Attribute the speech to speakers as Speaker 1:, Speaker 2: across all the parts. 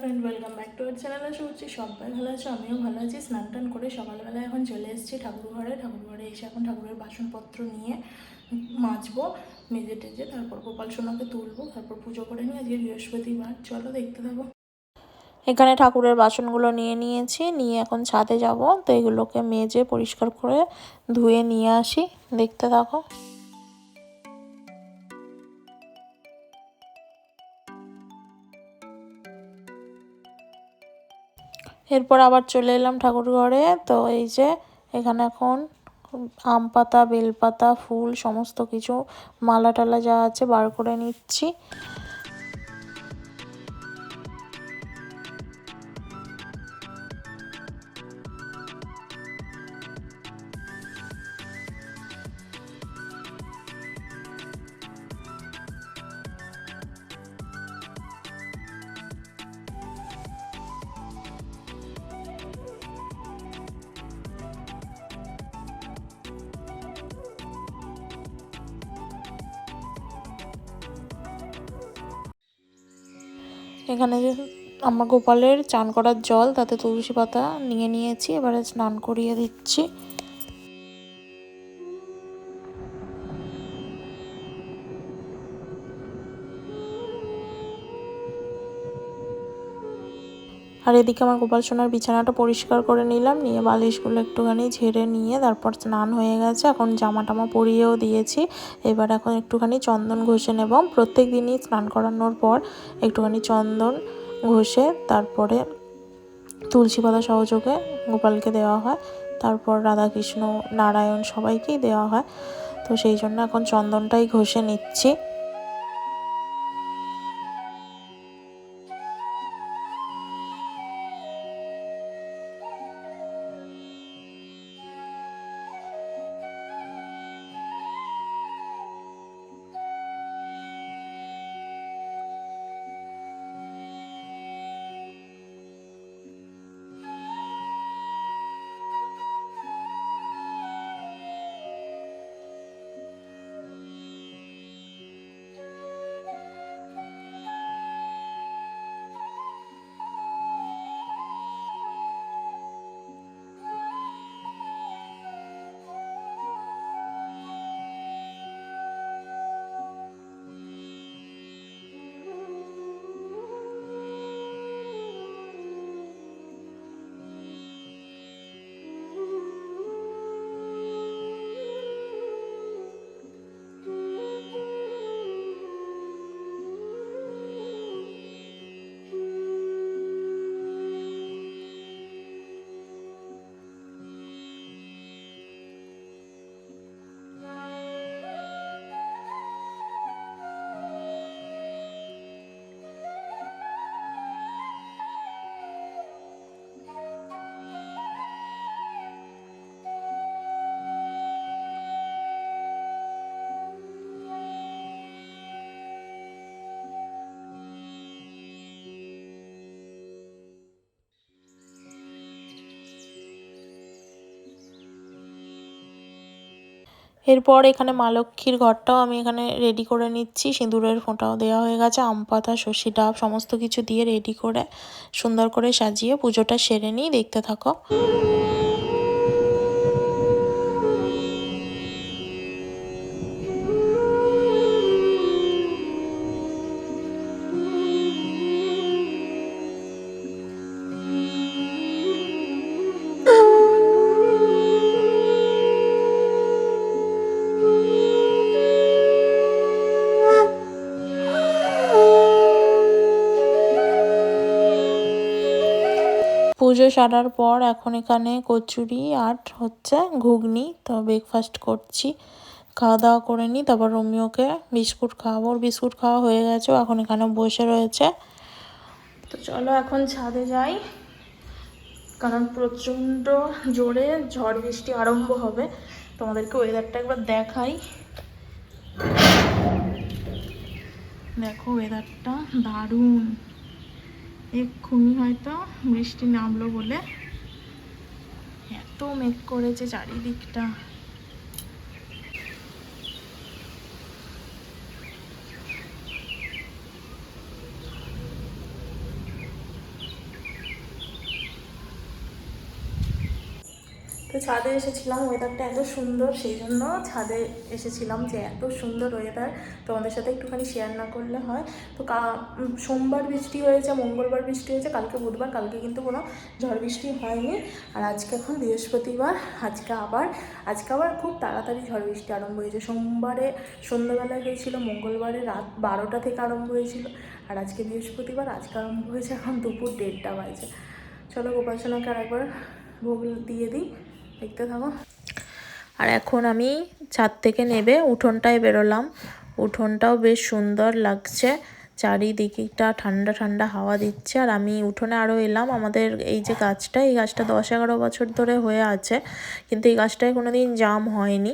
Speaker 1: Friend welcome back to our channel আশা করছি সবাই ভালো আছে, আমিও ভালো আছি। স্নান টান করে সকালবেলা এখন চলে এসেছি ঠাকুর ঘরে ঠাকুর ঘরে এসে এখন ঠাকুরের বাসনপত্র নিয়ে মাজবো, মেজে টেজে, তারপর গোপাল সোনাকে তুলবো, তারপর পুজো করে নিয়ে আজকে বৃহস্পতিবার। চলো দেখতে থাকো।
Speaker 2: এখানে ঠাকুরের বাসনগুলো নিয়ে নিয়েছি, নিয়ে এখন ছাদে যাব। তো এগুলোকে মেজে পরিষ্কার করে ধুয়ে নিয়ে আসি। দেখতে থাকো। এরপর আবার চলে এলাম ঠাকুর ঘরে তো এই যে এখানে এখন আম পাতা বেলপাতা ফুল, সমস্ত কিছু মালা টালা যা আছে বার করে নিচ্ছি। এখানে যে আমার গোপালের চান করার জল, তাতে তুলসী পাতা নিয়ে নিয়েছি। এবারে স্নান করিয়ে দিচ্ছি। আর এদিকে আমার গোপাল সোনার বিছানাটা পরিষ্কার করে নিলাম, নিয়ে বালিশগুলো একটুখানি ঝেড়ে নিয়ে তারপর স্নান হয়ে গেছে। এখন জামা টামা পরিয়েও দিয়েছি। এবার এখন একটুখানি চন্দন ঘষে নেব। প্রত্যেক দিনই স্নান করানোর পর একটুখানি চন্দন ঘষে তারপরে তুলসী পাতা সহযোগে গোপালকে দেওয়া হয়। তারপর রাধাকৃষ্ণ, নারায়ণ সবাইকেই দেওয়া হয়। তো সেই জন্য এখন চন্দনটাই ঘষে নিচ্ছি। এরপর এখানে মা লক্ষ্মীর ঘরটাও আমি এখানে রেডি করে নিচ্ছি। সিঁদুরের ফোঁটাও দেওয়া হয়ে গেছে, আম পাতা, সর্ষি ডাব, সমস্ত কিছু দিয়ে রেডি করে সুন্দর করে সাজিয়ে পুজোটা সেরে নিই। দেখতে থাকো। পুজো সারার পর এখন এখানে কচুরি আর হচ্ছে, ঘুগনি, তো ব্রেকফাস্ট করছি। খাওয়া দাওয়া করে নিই, তারপর রোমিওকে বিস্কুট খাওয়াবো। বিস্কুট খাওয়া হয়ে গেছে এখন এখানে বসে রয়েছে।
Speaker 1: তো চলো এখন ছাদে যাই, কারণ প্রচণ্ড জোরে ঝড় বৃষ্টি আরম্ভ হবে। তোমাদেরকে ওয়েদারটা একবার দেখাই। দেখো ওয়েদারটা দারুণ। এক্ষুনি হয়তো বৃষ্টি নামলো বলে। এত মেঘ করেছে চারিদিকটা।
Speaker 2: তো ছাদে এসেছিলাম ওয়েদারটা এত সুন্দর সেই জন্য ছাদে এসেছিলাম যে এত সুন্দর ওয়েদার তোমাদের সাথে একটুখানি শেয়ার না করলে হয়। তো সোমবার বৃষ্টি হয়েছে, মঙ্গলবার বৃষ্টি হয়েছে, কালকে বুধবার, কালকে কিন্তু কোনো ঝড় বৃষ্টি হয়নি। আর আজকে এখন বৃহস্পতিবার, আজকে আবার আজকে আবার খুব তাড়াতাড়ি ঝড় বৃষ্টি আরম্ভ হয়েছে। সোমবারে সন্ধ্যাবেলায় হয়েছিল, মঙ্গলবারে রাত বারোটা থেকে আরম্ভ হয়েছিল। আর আজকে বৃহস্পতিবার, আজকে আরম্ভ হয়েছে এখন দুপুর দেড়টা বাজে। চলো গোপালসোনাকে আরেকবার ভোগ দিয়ে দিই। দেখতে থাকো।
Speaker 3: আর এখন আমি ছাদ থেকে নেবে উঠোনটায় বেরোলাম। উঠোনটাও বেশ সুন্দর লাগছে। চারিদিকটা ঠান্ডা ঠান্ডা হাওয়া দিচ্ছে। আর আমি উঠোনে আরও এলাম। আমাদের এই যে গাছটা, এই গাছটা দশ এগারো বছর ধরে হয়ে আছে। কিন্তু এই গাছটায় কোনো দিন জাম হয়নি।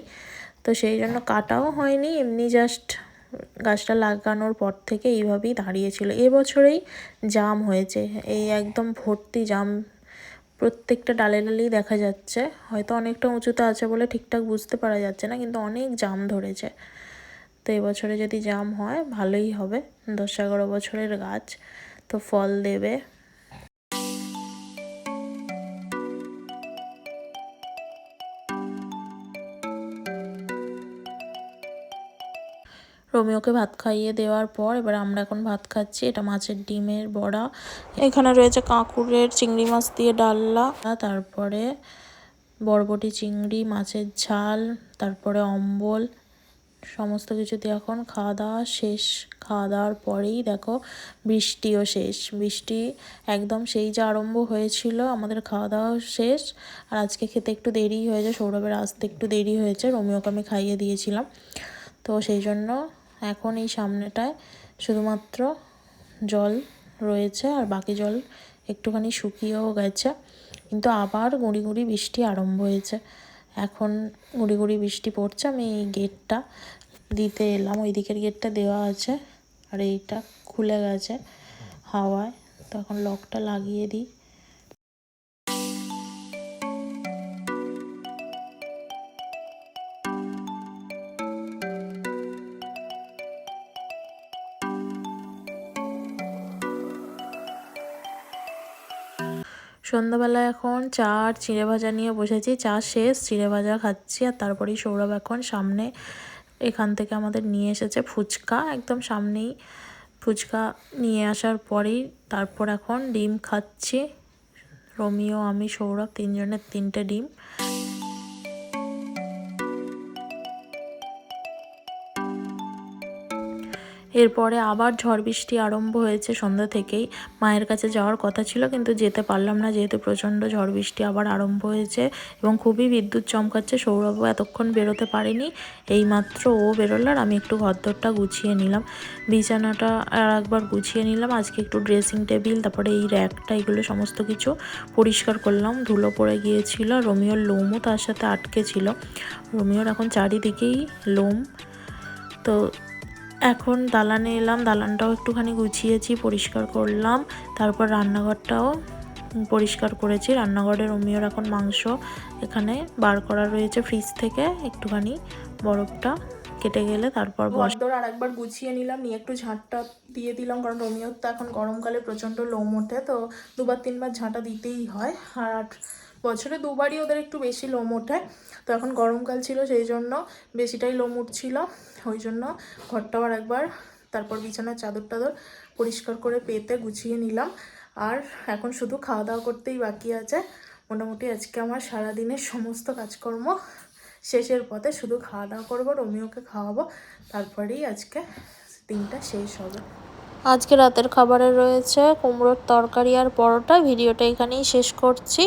Speaker 3: তো সেই জন্য কাটাও হয়নি। এমনি জাস্ট গাছটা লাগানোর পর থেকে এইভাবেই দাঁড়িয়েছিল এবছরেই জাম হয়েছে। এই একদম ভর্তি জাম প্রত্যেকটা ডালে ডালেই দেখা যাচ্ছে। হয়তো অনেকটা উঁচুতে আছে বলে ঠিকঠাক বুঝতে পারা যাচ্ছে না, কিন্তু অনেক জাম ধরেছে। তো এবছরে যদি জাম হয়, ভালোই হবে। দশ এগারো বছরের গাছ, তো ফল দেবে। রোমিওকে ভাত খাইয়ে দেওয়ার পর এবার আমরা এখন ভাত খাচ্ছি। এটা মাছের ডিমের বড়া। এখানে রয়েছে কাঁকুরের চিংড়ি মাছ দিয়ে ডাল্লা তারপরে বরবটি চিংড়ি মাছের ঝাল তারপরে অম্বল সমস্ত কিছু দিয়ে এখন খাওয়া দাওয়া শেষ। খাওয়া দাওয়ার পরেই দেখো বৃষ্টিও শেষ। বৃষ্টি একদম সেই যে আরম্ভ হয়েছিল আমাদের খাওয়া দাওয়া শেষ। আর আজকে খেতে একটু দেরি হয়েছে সৌরভের আসতে একটু দেরি হয়েছে রোমিওকে আমি খাইয়ে দিয়েছিলাম। তো সেই জন্য এখন এই সামনেটায় শুধুমাত্র জল রয়েছে আর বাকি জল একটুখানি শুকিয়েও গেছে। কিন্তু আবার গুঁড়ি গুঁড়ি বৃষ্টি আরম্ভ হয়েছে। এখন গুঁড়ি গুঁড়ি বৃষ্টি পড়ছে। আমি এই গেটটা দিতে এলাম। ওই দিকের গেটটা দেওয়া আছে। আর এইটা খুলে গেছে হাওয়ায়। তো এখন লকটা লাগিয়ে দিই। সন্ধ্যাবেলা এখন চা আর চিঁড়ে ভাজা নিয়ে বসেছি। চা শেষ, চিঁড়ে ভাজা খাচ্ছি আর তারপরেই সৌরভ এখন সামনে এখান থেকে আমাদের নিয়ে এসেছে ফুচকা। একদম সামনেই ফুচকা নিয়ে আসার পরেই তারপর এখন ডিম খাচ্ছি। রোমিও, আমি, সৌরভ তিনজনের তিনটে ডিম। এরপরে আবার ঝড় বৃষ্টি আরম্ভ হয়েছে সন্ধ্যা থেকেই। মায়ের কাছে যাওয়ার কথা ছিল, কিন্তু যেতে পারলাম না, যেহেতু প্রচণ্ড ঝড় বৃষ্টি আবার আরম্ভ হয়েছে এবং খুবই বিদ্যুৎ চমকাচ্ছে। সৌরভ এতক্ষণ বেরোতে পারেনি, এইমাত্র ও বেরোলো আর আমি একটু ঘরদোরটা গুছিয়ে নিলাম। বিছানাটা আর একবার গুছিয়ে নিলাম, আজকে একটু ড্রেসিং টেবিল, তারপরে এই র্যাকটা, এগুলো সমস্ত কিছু পরিষ্কার করলাম। ধুলো পড়ে গিয়েছিল, রোমিওর লোমও তার সাথে আটকে ছিল। রোমিওর এখন চারিদিকেই লোম। তো এখন দালানে এলাম, দালানটাও একটুখানি গুছিয়েছি, পরিষ্কার করলাম। তারপর রান্নাঘরটাও পরিষ্কার করেছি। রান্নাঘরে রোমিওর এখন মাংস এখানে বার করা রয়েছে ফ্রিজ থেকে। একটুখানি বরফটা কেটে গেলে তারপর বস
Speaker 2: ঘরদোর আর একবার গুছিয়ে নিলাম, নিয়ে একটু ঝাঁটটা দিয়ে দিলাম, কারণ রোমিওর তো এখন গরমকালে প্রচণ্ড লোম ওঠে, তো দুবার তিনবার ঝাঁটা দিতেই হয়। আর বছরে দুবারই ওদের একটু বেশি লোম ওঠে। তো এখন গরমকাল ছিল, সেই জন্য বেশিটাই লোম উঠছিল। ওই জন্য ঘরটাও আর একবার তারপর বিছানার চাদর টাদর পরিষ্কার করে পেতে গুছিয়ে নিলাম। আর এখন শুধু খাওয়া দাওয়া করতেই বাকি আছে। মোটামুটি আজকে আমার সারাদিনের সমস্ত কাজকর্ম শেষের পথে। শুধু খাওয়া দাওয়া করব, রোমিওকে খাওয়াবো, তারপরেই আজকে দিনটা শেষ হবে।
Speaker 3: আজকে রাতের খাবারে রয়েছে কুমড়োর তরকারি আর পরোটা। ভিডিওটা এখানেই শেষ করছি।